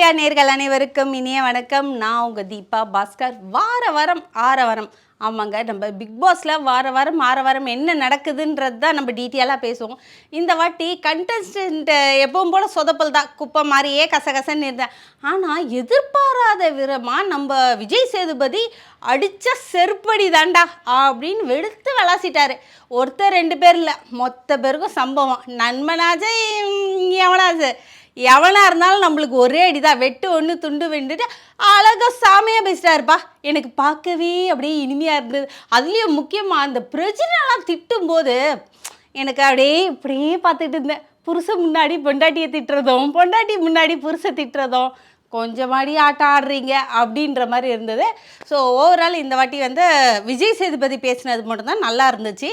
Australia நேர்கள் அனைவருக்கும் இனிய வணக்கம். நான் உங்கள் தீபா பாஸ்கர். வார வாரம் ஆற வாரம். ஆமாங்க நம்ம பிக் பாஸில் வார வாரம் ஆற வாரம் என்ன நடக்குதுன்றது தான் நம்ம டீட்டெயிலாக பேசுவோம். இந்த வாட்டி கண்டஸ்டன்ட் எப்பவும் போல் சொதப்பல் தான். குப்பை மாதிரியே கசகசன்னு இருந்தேன். ஆனால் எதிர்பாராத விதமாக நம்ம விஜய் சேதுபதி அடித்த செருப்படி தாண்டா அப்படின்னு வெளுத்து விளாசிட்டாரு. ஒருத்தர் ரெண்டு பேர் இல்லை மொத்த பேருக்கும் சம்பவம். நண்பனாச்சு எவனாச்சு. எவனாக இருந்தாலும் நம்மளுக்கு ஒரே அடிதான். வெட்டு ஒன்று துண்டு வெண்டுட்டு அழகாக சாமியாக பேசிட்டாருப்பா எனக்கு பார்க்கவே அப்படியே இனிமையாக இருந்தது. அதுலேயும் முக்கியமாக அந்த பிரச்சனைலாம் திட்டும்போது எனக்கு அப்படியே இப்படியே பார்த்துட்டு இருந்தேன். புருஷன் முன்னாடி பொண்டாட்டியை திட்டுறதும் பொண்டாட்டி முன்னாடி புருஷை திட்டுறதும். கொஞ்சமாடி ஆட்டம் ஆடுறீங்க அப்படின்ற மாதிரி இருந்தது. ஸோ ஓவரால் இந்த வாட்டி வந்து விஜய் சேதுபதி பேசினது மட்டும்தான் நல்லா இருந்துச்சு.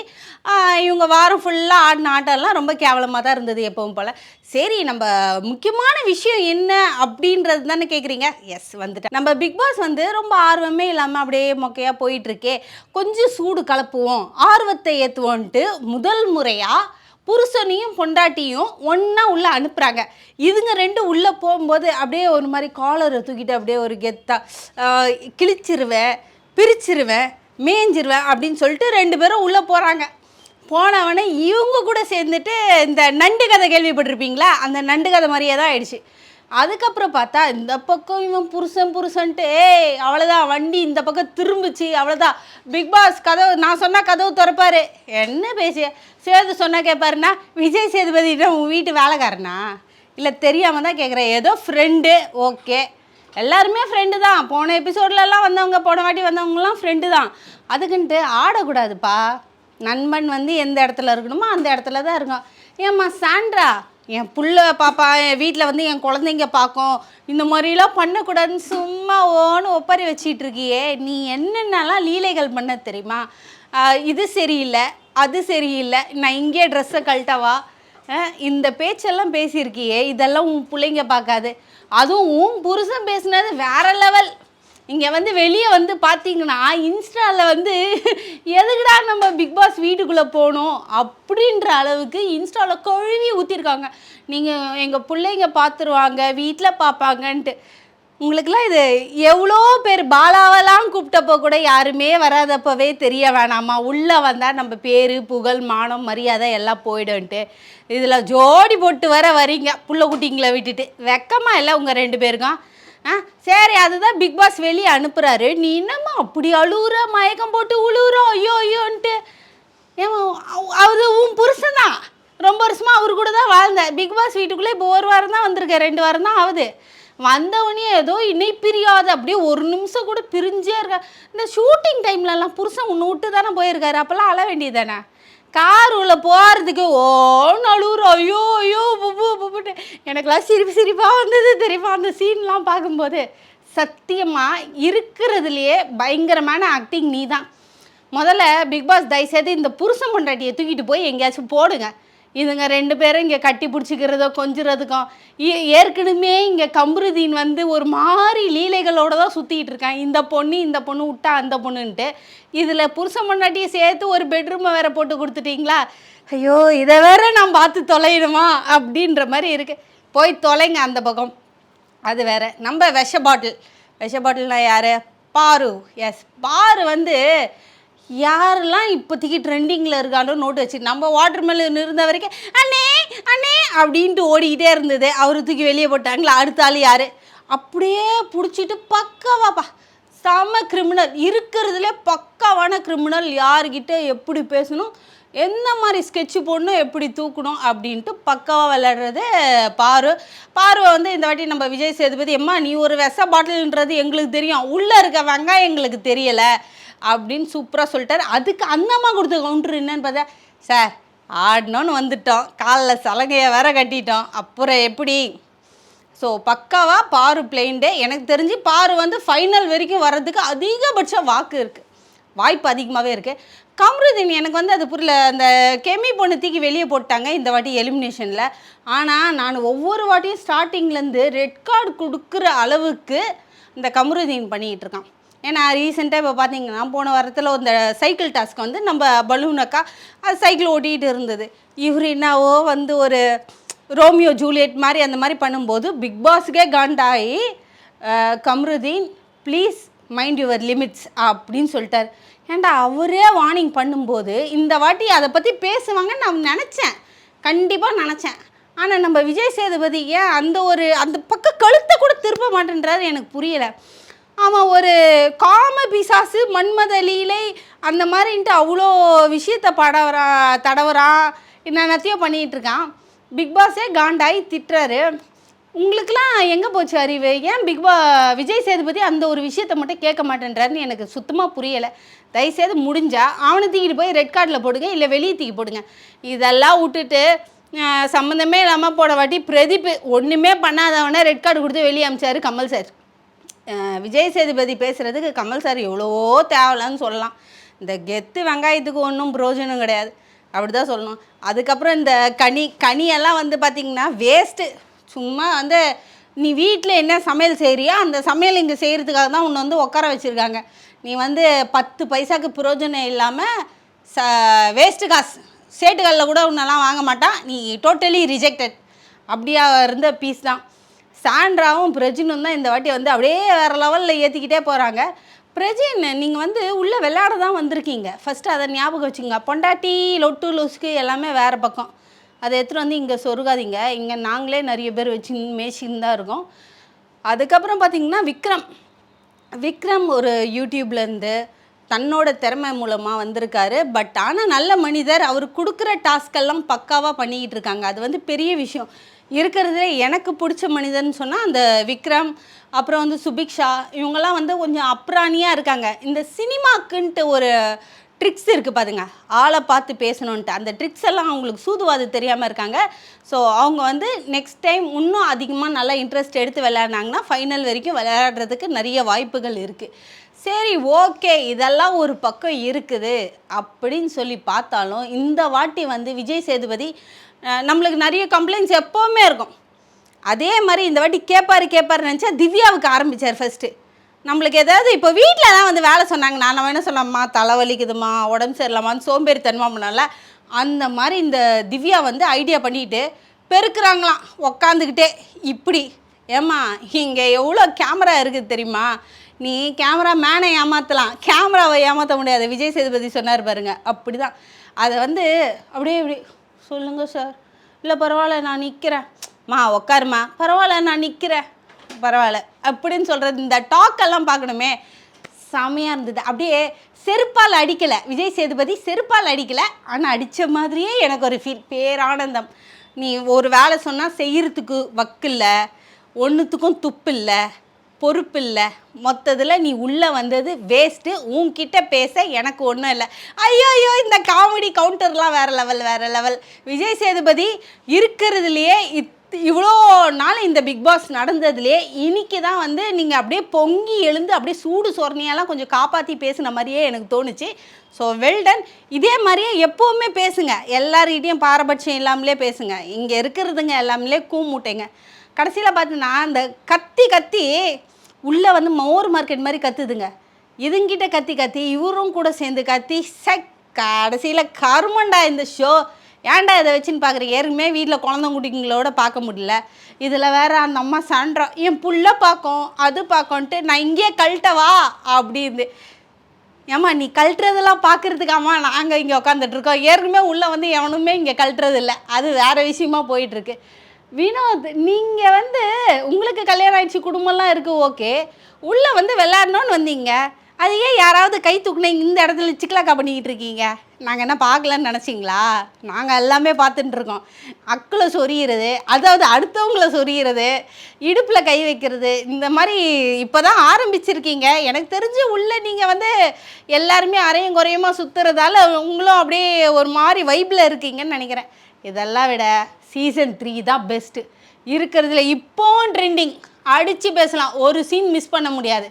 இவங்க வாரம் ஃபுல்லாக ஆடின ஆட்டம்லாம் ரொம்ப கேவலமாக தான் இருந்தது எப்பவும் போல். சரி நம்ம முக்கியமான விஷயம் என்ன அப்படின்றது தானே கேட்குறீங்க எஸ் வந்துட்டேன். நம்ம பிக் பாஸ் வந்து ரொம்ப ஆர்வமே இல்லாமல் அப்படியே மொக்கையாக போயிட்டுருக்கே கொஞ்சம் சூடு கலப்புவோம். ஆர்வத்தை ஏற்றுவோன்ட்டு முதல் முறையாக புருஷனையும் பொண்டாட்டியும் ஒன்றா உள்ளே அனுப்புகிறாங்க இதுங்க ரெண்டும் உள்ளே போகும்போது அப்படியே ஒரு மாதிரி காலரை தூக்கிட்டு அப்படியே ஒரு கெத்தாக கிழிச்சிருவேன் பிரிச்சிருவேன் மேய்ஞ்சிருவேன் அப்படின்னு சொல்லிட்டு ரெண்டு பேரும் உள்ளே போகிறாங்க போனவனே இவங்க கூட சேர்ந்துட்டு இந்த நண்டு கதை கேள்விப்பட்டிருப்பீங்களா? அந்த நண்டு கதை மாதிரியே தான் ஆயிடுச்சு. அதுக்கப்புறம் பார்த்தா இந்த பக்கம் இவன் புருஷன் புருஷன்ட்டு ஏய் அவ்வளோதான் வண்டி இந்த பக்கம் திரும்பிச்சு அவ்வளோதான் பிக் பாஸ் கதவு நான் சொன்னால் கதவு திறப்பாரு. என்ன பேசிய? சேது சொன்னால் கேட்பாருன்னா விஜய் சேதுபதி உன் வீட்டு வேலைக்காரனா? இல்லை தெரியாமல் தான் கேட்குறேன் ஏதோ ஃப்ரெண்டு ஓகே எல்லாருமே ஃப்ரெண்டு தான். போன எபிசோட்லலாம் வந்தவங்க போன வாட்டி வந்தவங்கலாம் ஃப்ரெண்டு தான். அதுக்குன்ட்டு ஆடக்கூடாதுப்பா. நண்பன் வந்து எந்த இடத்துல இருக்கணுமோ அந்த இடத்துல தான் இருக்கும் ஏம்மா சாண்ட்ரா என் புள்ள பாப்பா என் வீட்டில் வந்து என் குழந்தைங்க பார்க்கும் இந்த மாதிரிலாம் பண்ணக்கூடாதுன்னு சும்மா ஓன்னு ஒப்பாரி வச்சிட்டு இருக்கியே நீ என்னென்னலாம் லீலைகள் பண்ண தெரியுமா? இது சரியில்லை அது சரியில்லை நான் இங்கே ட்ரெஸ்ஸை கழட்டவா? இந்த பேச்செல்லாம் பேசியிருக்கியே. இதெல்லாம் உன் பிள்ளைங்க பார்க்காது. அதுவும் உன் புருஷன் பேசுனது வேற லெவல் இங்கே வந்து வெளியே வந்து பார்த்தீங்கன்னா இன்ஸ்டாவில் வந்து எதுக்குடா நம்ம பிக் பாஸ் வீட்டுக்குள்ளே போகணும் அப்படின்ற அளவுக்கு இன்ஸ்டாவில் கொழுவி ஊற்றிருக்காங்க நீங்கள் எங்கள் பிள்ளைங்க பார்த்துருவாங்க வீட்டில் பார்ப்பாங்கன்ட்டு உங்களுக்குலாம் இது எவ்வளோ பேர் பாலாவெல்லாம் கூப்பிட்டப்போ கூட யாருமே வராதப்பவே தெரிய வேணாமா? உள்ளே வந்தால் நம்ம பேர் புகழ் மானம் மரியாதை எல்லாம் போயிடும்ன்ட்டு இதில் ஜோடி போட்டு வர வரீங்க. புள்ள குட்டிங்களை விட்டுட்டு. வெக்கமாக இல்லை உங்கள் ரெண்டு பேருக்கும்? ஆ சரி அதுதான் பிக் பாஸ் வெளியே அனுப்புகிறாரு நீ என்னம்மா அப்படி அழுகுற மயக்கம் போட்டு உழுவுறோம் ஐயோ ஐயோன்ட்டு. ஏமா அது உன் புருஷன் தான். ரொம்ப வருஷமாக அவர் கூட தான் வாழ்ந்தேன் பிக் பாஸ் வீட்டுக்குள்ளே இப்போ ஒரு வாரம் தான் வந்திருக்கேன் ரெண்டு வாரம் தான் ஆகுது. வந்தவனே ஏதோ இணை பிரியாத அப்படியே ஒரு நிமிஷம் கூட பிரிஞ்சே இருக்கா. இந்த ஷூட்டிங் டைம்லலாம் புருஷன் ஒன்று விட்டு தானே போயிருக்காரு? அப்போல்லாம் அழ வேண்டியது தானே கார் உள்ள போகிறதுக்கு ஓ நழுவுற ஐயோ ஐயோ புப்பு புப்புட்டு எனக்கெல்லாம் சிரிப்பு சிரிப்பாக வந்தது தெரியுமா? அந்த சீன்லாம் பார்க்கும்போது சத்தியமாக இருக்கிறதுலையே பயங்கரமான ஆக்டிங் நீ தான் முதல்ல பிக் பாஸ் தயவுசெய்து இந்த புருஷன் பொண்டாட்டியை தூக்கிட்டு போய் எங்கேயாச்சும் போடுங்க. இதுங்க ரெண்டு பேரும் இங்கே கட்டி பிடிச்சிக்கிறதோ கொஞ்சிறதுக்கும் ஏ- ஏற்கனவே இங்கே கம்ருதீன் வந்து ஒரு மாதிரி லீலைகளோடு தான் சுற்றிட்டு இருக்கான். இந்த பொண்ணு இந்த பொண்ணு விட்டா அந்த பொண்ணுன்ட்டு. இதில் புருஷன் பொண்டாட்டியை சேர்த்து ஒரு பெட்ரூமை வேற போட்டு கொடுத்துட்டீங்களா? ஐயோ இதை வேற நான் பார்த்து தொலையணுமா? அப்படின்ற மாதிரி இருக்குது போய் தொலைங்க அந்த பக்கம். அது வேற. நம்ம விஷ பாட்டில் விஷ பாட்டில்னா யார்? பாரு. எஸ் பாரு வந்து யாரெல்லாம் இப்போதைக்கு ட்ரெண்டிங்கில் இருக்கானோ நோட்டு வச்சு நம்ம வாட்டர் மெலன் இருந்த வரைக்கும் அண்ணே அண்ணே அப்படின்ட்டு ஓடிக்கிட்டே இருந்தது. அவர் தூக்கி வெளியே போட்டாங்களா? அடுத்த ஆள் யார்? அப்படியே பிடிச்சிட்டு பக்கவாப்பா. செம கிரிமினல் இருக்கிறதுலே பக்காவான கிரிமினல் யார்கிட்ட எப்படி பேசணும்? எந்த மாதிரி ஸ்கெட்சு போடணும்? எப்படி தூக்கணும்? அப்படின்ட்டு பக்காவாக விளையாடுறது பாரு. பார்வை வந்து இந்த வாட்டி நம்ம விஜய் சேதுபதி எம்மா நீ ஒரு விஷ பாட்டில்ன்றது எங்களுக்கு தெரியும். உள்ளே இருக்க வெங்காயம் எங்களுக்கு தெரியலை. அப்படின்னு சூப்பராக சொல்லிட்டார். அதுக்கு அந்த அம்மா கொடுத்த கவுண்டர் என்னன்னு பார்த்தா சார் ஆடணும்னு வந்துட்டோம். காலில் சலங்கையை வேற கட்டிட்டோம். அப்புறம் எப்படி? ஸோ பக்காவாக பாரு பிளெயின்டே எனக்கு தெரிஞ்சு பாரு வந்து ஃபைனல் வரைக்கும் வர்றதுக்கு அதிகபட்ச வாக்கு இருக்குது வாய்ப்பு அதிகமாகவே இருக்குது கம்ருதீன் எனக்கு வந்து அது புரியல. அந்த கெமி பொண்ணு தூக்கி வெளியே போட்டாங்க இந்த வாட்டி எலிமினேஷனில் ஆனால் நான் ஒவ்வொரு வாட்டியும் ஸ்டார்டிங்லேருந்து ரெட் கார்டு கொடுக்குற அளவுக்கு இந்த கம்ருதீன் பண்ணிகிட்டு இருக்கான். ஏன்னா ரீசெண்டாக இப்போ பார்த்தீங்கன்னா போன வாரத்தில் இந்த சைக்கிள் டாஸ்க் வந்து நம்ம பலூனக்கா அது சைக்கிள் ஓட்டிகிட்டு இருந்தது. இவர் என்னவோ வந்து ஒரு ரோமியோ ஜூலியட் மாதிரி அந்த மாதிரி பண்ணும்போது பிக் பாஸுக்கே காண்டாகி Kamrudeen please mind your limits அப்படின்னு சொல்லிட்டார். ஏன்டா அவரே வார்னிங் பண்ணும்போது இந்த வாட்டி அதை பற்றி பேசுவாங்கன்னு நான் நினச்சேன். கண்டிப்பாக நினச்சேன். ஆனால் நம்ம விஜய் சேதுபதி ஏன் அந்த ஒரு அந்த பக்கம் கழுத்தை கூட திருப்ப மாட்டேன்றாரு எனக்கு புரியலை. அவன் ஒரு காம பிசாசு மன்மத அந்த மாதிரின்ட்டு அவ்வளோ விஷயத்த படவரா தடவறான் என்னென்னத்தையோ பண்ணிகிட்ருக்கான் இருக்கான். பிக் பாஸே திட்டுறாரு. உங்களுக்குலாம் எங்கே போச்சு அறிவு? ஏன் பிக் பா விஜய் சேதுபதி அந்த ஒரு விஷயத்த மட்டும் கேட்க மாட்டேன்றாருன்னு எனக்கு சுத்தமாக புரியலை. தயவுசெய்து முடிஞ்சால் அவனை தூக்கிட்டு போய் ரெட் கார்டில் போடுங்க இல்லை வெளியே தூக்கி போடுங்க. இதெல்லாம் விட்டுட்டு சம்மந்தமே இல்லாமல் போட வாட்டி பிரதீப் ஒன்றுமே பண்ணாதவனே ரெட் கார்டு கொடுத்து வெளியே அமிச்சார் கமல் சார் விஜய் சேதுபதி பேசுகிறதுக்கு கமல் சார் எவ்வளவோ தேவலன்னு சொல்லலாம். இந்த கெத்து வெங்காயத்துக்கு ஒன்றும் பிரயோஜனம் கிடையாது. அப்படி தான் சொல்லணும். அதுக்கப்புறம் இந்த கனி கனியெல்லாம் வந்து பார்த்திங்கன்னா வேஸ்ட்டு சும்மா வந்து நீ வீட்டில் என்ன சமையல் செய்கிறியோ அந்த சமையல் இங்கே செய்கிறதுக்காக தான் உன்னை வந்து உட்கார வச்சுருக்காங்க. நீ வந்து பத்து பைசாக்கு பிரயோஜனம் இல்லாமல் ச வேஸ்ட்டு காசு. சேட்டுகளில் கூட உன்னெல்லாம் வாங்க மாட்டான் நீ டோட்டலி ரிஜெக்டட் அப்படியா இருந்த பீஸ் தான். சாண்ட்ராவும் பிரஜினும் தான் இந்த வாட்டி வந்து அப்படியே வேறு லெவலில் ஏற்றிக்கிட்டே போகிறாங்க பிரஜின் நீங்கள் வந்து உள்ளே விளையாட தான் வந்திருக்கீங்க. ஃபஸ்ட்டு அதை ஞாபகம் வச்சுங்க பொண்டாட்டி லொட்டு லூஸ்க்கு எல்லாமே வேறு பக்கம். அதை எடுத்துகிட்டு வந்து இங்கே சொருகாதீங்க. இங்கே நாங்களே நிறைய பேர் வச்சு மேய்ச்சின்னு தான் இருக்கோம். அதுக்கப்புறம் பார்த்தீங்கன்னா விக்ரம். விக்ரம் ஒரு யூடியூப்லேருந்து தன்னோட திறமை மூலமாக வந்திருக்காரு. பட் ஆனால் நல்ல மனிதர். அவர் கொடுக்குற டாஸ்கெல்லாம் பக்காவாக பண்ணிக்கிட்டு இருக்காங்க. அது வந்து பெரிய விஷயம். இருக்கிறதுல எனக்கு பிடிச்ச மனிதன் சொன்னால் அந்த விக்ரம் அப்புறம் வந்து சுபிக்ஷா இவங்கெல்லாம் வந்து கொஞ்சம் அப்ராணியாக இருக்காங்க. இந்த சினிமாக்குன்ட்டு ஒரு ட்ரிக்ஸ் இருக்குது பாருங்க. ஆளை பார்த்து பேசணுன்ட்டு. அந்த ட்ரிக்ஸ் எல்லாம் அவங்களுக்கு சூதுவாது தெரியாமல் இருக்காங்க. ஸோ அவங்க வந்து நெக்ஸ்ட் டைம் இன்னும் அதிகமாக நல்லா இன்ட்ரெஸ்ட் எடுத்து விளையாடினாங்கன்னா ஃபைனல் வரைக்கும் விளையாடுறதுக்கு நிறைய வாய்ப்புகள் இருக்குது சரி ஓகே இதெல்லாம் ஒரு பக்கம் இருக்குது. அப்படின்னு சொல்லி பார்த்தாலும் இந்த வாட்டி வந்து விஜய் சேதுபதி நம்மளுக்கு நிறைய கம்ப்ளைண்ட்ஸ் எப்போவுமே இருக்கும். அதே மாதிரி இந்த வாட்டி கேட்பாரு கேட்பார் நினச்சா திவ்யாவுக்கு ஆரம்பித்தார் ஃபஸ்ட்டு நம்மளுக்கு ஏதாவது இப்போ வீட்டில் தான் வந்து வேலை சொன்னாங்க நான் நம்ம என்ன சொல்லலாமா? தலைவலிக்குதுமா உடம்பு சரியில்லாமான்னு சோம்பேறித்தனமா பண்ணல அந்த மாதிரி இந்த திவ்யா வந்து ஐடியா பண்ணிட்டு பெருக்கிறாங்களாம் உக்காந்துக்கிட்டே இப்படி ஏம்மா இங்கே எவ்வளோ கேமரா இருக்குது தெரியுமா? நீ கேமரா மேனை ஏமாற்றலாம் கேமராவை ஏமாற்ற முடியாது. விஜய் சேதுபதி சொன்னார் பாருங்க. அப்படி தான் அதை வந்து அப்படியே இப்படி சொல்லுங்கள் சார் இல்லை பரவாயில்ல நான் நிற்கிறேன் மா உக்காருமா. பரவாயில்ல நான் நிற்கிறேன் பரவாயில்ல. அப்படின்னு சொல்கிறது இந்த டாக்கெல்லாம் பார்க்கணுமே. செமையாக இருந்தது. அப்படியே செருப்பால் அடிக்கலை. விஜய் சேதுபதி செருப்பால் அடிக்கலை. ஆனால் அடித்த மாதிரியே எனக்கு ஒரு ஃபீல் பேரானந்தம். நீ ஒரு வேலை சொன்னால் செய்யறதுக்கு வக்கில்ல ஒன்றுத்துக்கும் துப்பு இல்லை பொறுப்பு இல்லை மொத்தத்தில் நீ உள்ளே வந்தது வேஸ்ட்டு உன்கிட்ட பேச எனக்கு ஒன்றும் இல்லை. ஐயோ ஐயோ இந்த காமெடி கவுண்டர்லாம் வேறு லெவல் வேறு லெவல் விஜய் சேதுபதி இருக்கிறதுலையே இத் இவ்வளோ நாள் இந்த பிக் பாஸ் நடந்ததுலேயே இன்னைக்கு தான் வந்து நீங்கள் அப்படியே பொங்கி எழுந்து அப்படியே சூடு சொரணையெல்லாம் கொஞ்சம் காப்பாற்றி பேசின மாதிரியே எனக்கு தோணுச்சு. ஸோ வெல்டன் இதே மாதிரியே எப்போவுமே பேசுங்க. எல்லார்கிட்டையும் பாரபட்சம் இல்லாமலே பேசுங்க. இங்கே இருக்கிறதுங்க எல்லாமே கூமுட்டைங்க. கடைசியில் பார்த்தீங்கன்னா அந்த கத்தி கத்தி உள்ளே வந்து மோர் மார்க்கெட் மாதிரி கத்துதுங்க. இதுங்கிட்ட கத்தி கத்தி இவரும் கூட சேர்ந்து கத்தி சக் கடைசியில் கருமண்டா இந்த ஷோ ஏன்டா இதை வச்சுன்னு பார்க்குறேன் ஏற்கனவே வீட்டில் குழந்தை குட்டிங்களோட பார்க்க முடியல. இதில் வேற அந்த அம்மா சண்டோம் என் புள்ள பார்க்கும் அது பார்க்கோன்ட்டு நான் இங்கேயே கழட்டவா அப்படின்னு ஏம்மா நீ கழட்டுறதெல்லாம் பார்க்குறதுக்காமா நாங்கள் இங்கே உட்காந்துட்ருக்கோம் ஏற்கனவே உள்ளே வந்து எவனுமே இங்கே கழட்டுறது இல்லை அது வேறு விஷயமா போயிட்டுருக்கு வினோத் நீங்கள் வந்து உங்களுக்கு கல்யாணம் ஆயிடுச்சு குடும்பம்லாம் இருக்குது ஓகே. உள்ளே வந்து விளையாடணும்னு வந்தீங்க. அது ஏன் யாராவது கை தூக்குனீங்க இந்த இடத்துல சிக்கலாக்கா பண்ணிக்கிட்டு இருக்கீங்க? நாங்கள் என்ன பார்க்கலன்னு நினச்சிங்களா? நாங்கள் எல்லாமே பார்த்துட்டு இருக்கோம். அக்கில் சொரியிறது அதாவது அடுத்தவங்களை சொரியிறது இடுப்பில் கை வைக்கிறது இந்த மாதிரி இப்போ தான் ஆரம்பிச்சிருக்கீங்க. எனக்கு தெரிஞ்சு உள்ளே நீங்கள் வந்து எல்லாருமே அரையும் குறையுமா சுற்றுறதால உங்களும் அப்படியே ஒரு மாதிரி வைப்பில் இருக்கீங்கன்னு நினைக்கிறேன். இதெல்லாம் விட சீசன் த்ரீ தான் பெஸ்ட்டு இருக்கிறதுல இப்போ ட்ரெண்டிங் அடித்து பேசலாம். ஒரு சீன் மிஸ் பண்ண முடியாது.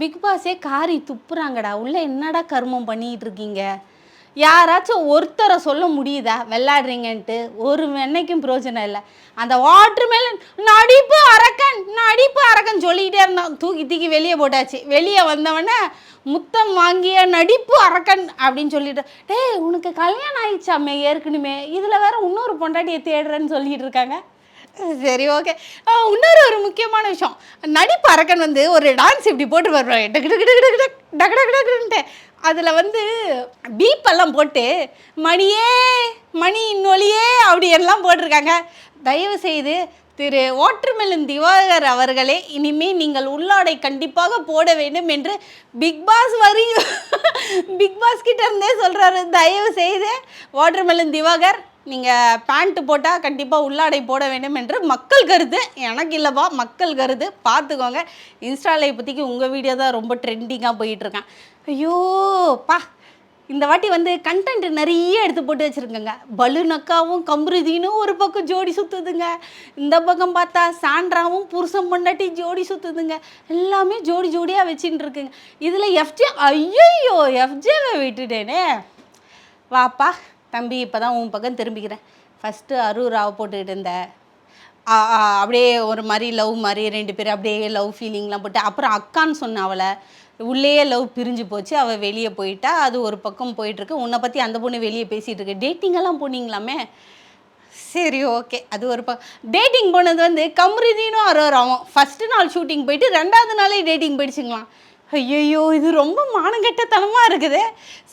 பிக் பாஸே காரி துப்புறாங்கடா. உள்ளே என்னடா கர்மம் பண்ணிகிட்டு இருக்கீங்க? யாராச்சும் ஒருத்தரை சொல்ல முடியுதா? விளையாடுறீங்கன்ட்டு ஒரு என்னைக்கும் பிரயோஜனம் இல்லை. அந்த வாட்ரு வாட்டர்மெலன் நடிப்பு அரக்கன் நடிப்பு அரக்கன் சொல்லிக்கிட்டே இருந்தான். தூக்கி தூக்கி வெளியே போட்டாச்சு. வெளியே வந்தவனே முத்தம் வாங்கிய நடிப்பு அரக்கன் அப்படின்னு சொல்லிட்டு டேய் உனக்கு கல்யாணம் ஆயிடுச்சாமே ஏற்கனவே. இதில் வேற இன்னொரு பொண்டாட்டியை தேடுறேன்னு சொல்லிட்டு இருக்காங்க. சரி ஓகே இன்னொரு ஒரு முக்கியமான விஷயம். நடிப்பு அரக்கன் வந்து ஒரு டான்ஸ் இப்படி போட்டு வருவாங்க டக்கு டக்கு டக்கு டக்கு டக்கு டக்கு டக்குன்ட்டு. அதில் வந்து பீப்பெல்லாம் போட்டு மணியே மணி இன்னொழியே அப்படி எல்லாம் போட்டிருக்காங்க. தயவு செய்து திரு வாட்டர்மெலன் திவாகர் அவர்களே இனிமே நீங்கள் உள்ளாடை கண்டிப்பாக போட வேண்டும் என்று பிக் பாஸ் வரி பிக் பாஸ் கிட்ட இருந்தே சொல்கிறாரு தயவு செய்து வாட்டர்மெலன் திவாகர் நீங்கள் பேண்ட்டு போட்டால் கண்டிப்பாக உள்ளாடை போட வேண்டும் என்று மக்கள் கருத்து எனக்கு இல்லைப்பா மக்கள் கருத்து பார்த்துக்கோங்க. இன்ஸ்டாலை இப்போதைக்கு உங்கள் வீடியோ தான் ரொம்ப ட்ரெண்டிங்காக போயிட்டுருக்கேன் ஐயோ பா. இந்த வாட்டி வந்து கண்டென்ட் நிறைய எடுத்து போட்டு வச்சுருக்கேங்க. பலுனக்காவும் கம்ருதீனும் ஒரு பக்கம் ஜோடி சுற்றுதுங்க இந்த பக்கம் பார்த்தா சாண்ட்ராவும் புருஷன் பொண்டாட்டி ஜோடி சுற்றுதுங்க எல்லாமே ஜோடி ஜோடியாக வச்சுட்டு இருக்குங்க இதில் எஃப்ஜே ஐயோ எஃப்ஜேவை விட்டுட்டேனே. வாப்பா தம்பி இப்போ தான் உன் பக்கம் திரும்பிக்கிறேன். ஃபஸ்ட்டு அரூராவை போட்டுக்கிட்டு இருந்த. ஆ, ஆ, அப்படியே ஒரு மாதிரி லவ் மாதிரி ரெண்டு பேரும் அப்படியே லவ் ஃபீலிங்லாம் போட்டு அப்புறம் அக்கான்னு சொன்ன அவளை. உள்ளேயே லவ் பிரிஞ்சு போச்சு. அவள் வெளியே போயிட்டா அது ஒரு பக்கம் போயிட்டுருக்கு. உன்னை பற்றி அந்த பொண்ணு வெளியே பேசிகிட்டு இருக்கு. டேட்டிங்கெல்லாம் போனீங்களாமே? சரி ஓகே அது ஒரு ப டேட்டிங் போனது வந்து கம்ரிதீனும் அரோராவும். ஃபஸ்ட்டு நாள் ஷூட்டிங் போயிட்டு ரெண்டாவது நாளே டேட்டிங் போயிடுச்சுங்களாம். ஐயோ இது ரொம்ப மானங்கெட்டத்தனமாக இருக்குது.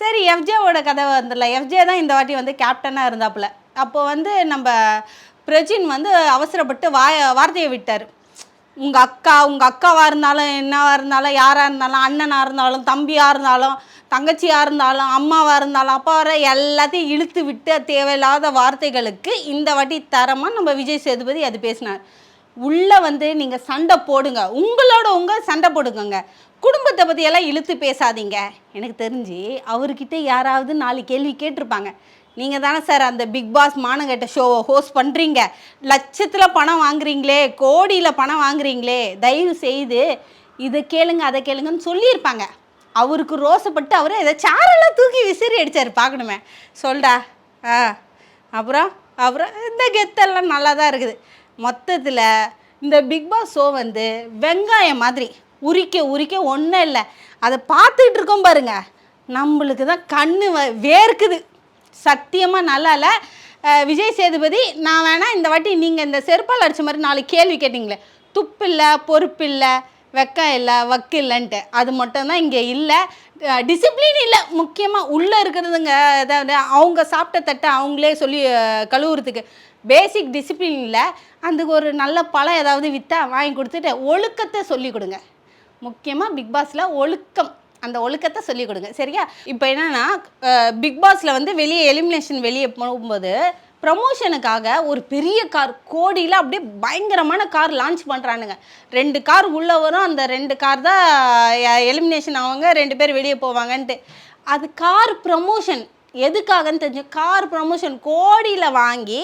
சரி எஃப்ஜேவோட கதை வந்துடல எஃப்ஜே தான் இந்த வாட்டி வந்து கேப்டனாக இருந்தாப்புல. அப்போ வந்து நம்ம பிரஜின் வந்து அவசரப்பட்டு வாய வார்த்தையை விட்டார். உங்கள் அக்கா உங்கள் அக்காவாக இருந்தாலும் என்னவாக இருந்தாலும் யாராக இருந்தாலும் அண்ணனாக இருந்தாலும் தம்பியாக இருந்தாலும் தங்கச்சியாக இருந்தாலும் அம்மாவாக இருந்தாலும் அப்பா வர எல்லாத்தையும் இழுத்து விட்டு தேவையில்லாத வார்த்தைகளுக்கு இந்த வாட்டி தரமாக நம்ம விஜய் சேதுபதி அது பேசினார். உள்ளே வந்து நீங்கள் சண்டை போடுங்க. உங்களோட உங்கள் சண்டை போடுங்கங்க. குடும்பத்தை பற்றியெல்லாம் இழுத்து பேசாதீங்க. எனக்கு தெரிஞ்சு அவர்கிட்ட யாராவது நாலு கேள்வி கேட்டிருப்பாங்க. நீங்கள் தானே சார் அந்த பிக் பாஸ் மானங்கட்ட ஷோவை ஹோஸ்ட் பண்ணுறீங்க லட்சத்தில் பணம் வாங்குறீங்களே கோடியில் பணம் வாங்குறீங்களே தயவு செய்து இதை கேளுங்க அதை கேளுங்கன்னு சொல்லியிருப்பாங்க. அவருக்கு ரோசப்பட்டு அவரே இதை சாரெல்லாம் தூக்கி விசிறி அடிச்சார் பார்க்கணுமே. சொல்டா ஆ அப்புறம் அப்புறம் இந்த கெத்தெல்லாம் நல்லா தான் இருக்குது. மொத்தத்தில் இந்த பிக் பாஸ் ஷோ வந்து வெங்காயம் மாதிரி உரிக்க உரிக்க ஒன்றும் இல்லை. அதை பார்த்துக்கிட்டு இருக்கோம் பாருங்க. நம்மளுக்கு தான் கண்ணு வேர்க்குது. சத்தியமாக நல்லா இல்லை விஜய் சேதுபதி நான் வேணால் இந்த வாட்டி நீங்கள் இந்த செருப்பால் அடிச்ச மாதிரி நாலு கேள்வி கேட்டிங்களே. துப்பு இல்லை பொறுப்பு இல்லை வெக்கம் இல்லை வக்கு இல்லைன்ட்டு. அது மட்டும்தான் இங்கே இல்லை. டிசிப்ளின் இல்லை. முக்கியமாக உள்ளே இருக்கிறதுங்க அதாவது அவங்க சாப்பிட்ட தட்டை அவங்களே சொல்லி கழுவுறதுக்கு. பேசிக் டிசிப்ளின் இல்லை. அதுக்கு ஒரு நல்ல பழம் ஏதாவது விற்றா வாங்கி கொடுத்துட்டு ஒழுக்கத்தை சொல்லி கொடுங்க. முக்கியமாக பிக் பாஸில் ஒழுக்கம். அந்த ஒழுக்கத்தை சொல்லிக் கொடுங்க. சரியா? இப்போ என்னன்னா பிக் பாஸில் வந்து வெளியே எலிமினேஷன் வெளியே போகும்போது ப்ரமோஷனுக்காக ஒரு பெரிய கார் கோடியில் அப்படியே பயங்கரமான கார் லான்ச் பண்ணுறானுங்க ரெண்டு கார் உள்ளே வரும் அந்த ரெண்டு கார் தான் எலிமினேஷன் ஆவாங்க ரெண்டு பேர் வெளியே போவாங்கன்ட்டு. அது கார் ப்ரமோஷன் எதுக்காகன்னு தெரிஞ்சு கார் ப்ரமோஷன் கோடியில் வாங்கி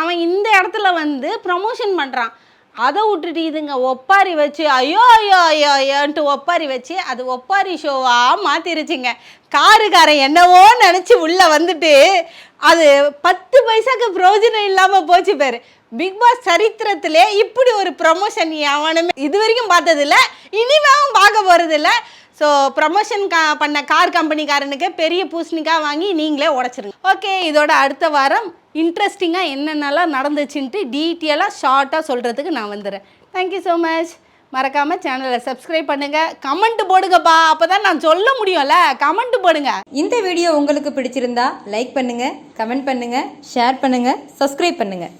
அவன் இந்த இடத்துல வந்து ப்ரமோஷன் பண்ணுறான் அதை விட்டுட்டு இதுங்க ஒப்பாரி வச்சு ஐயோ ஐயோ ஐயோ ஐயோன்ட்டு ஒப்பாரி வச்சு அது ஒப்பாரி ஷோவாக மாற்றிருச்சுங்க காருக்காரன் என்னவோ நினச்சி உள்ளே வந்துட்டு அது பத்து பைசாக்கு பிரயோஜனம் இல்லாமல் போச்சு பேர். பிக் பாஸ் சரித்திரத்திலே இப்படி ஒரு ப்ரமோஷன் எவனுமே இது வரைக்கும் பார்த்ததில்ல இனிமேவும் பார்க்க போகிறதில்ல ஸோ ப்ரமோஷன் கா பண்ண கார் கம்பெனிக்காரனுக்கு பெரிய பூசணிக்காய் வாங்கி நீங்களே உடச்சிருங்க. ஓகே இதோட அடுத்த வாரம் இன்ட்ரெஸ்டிங்காக என்னென்னலாம் நடந்துச்சுன்ட்டு டீட்டெயிலாக ஷார்ட்டாக சொல்கிறதுக்கு நான் வந்துடுறேன் தேங்க்யூ ஸோ மச் மறக்காமல் சேனலை சப்ஸ்கிரைப் பண்ணுங்கள் கமெண்ட் போடுங்கப்பா. அப்போ தான் நான் சொல்ல முடியும்ல. கமெண்ட் போடுங்க. இந்த வீடியோ உங்களுக்கு பிடிச்சிருந்தா லைக் பண்ணுங்கள் கமெண்ட் பண்ணுங்கள் ஷேர் பண்ணுங்கள் சப்ஸ்கிரைப் பண்ணுங்கள்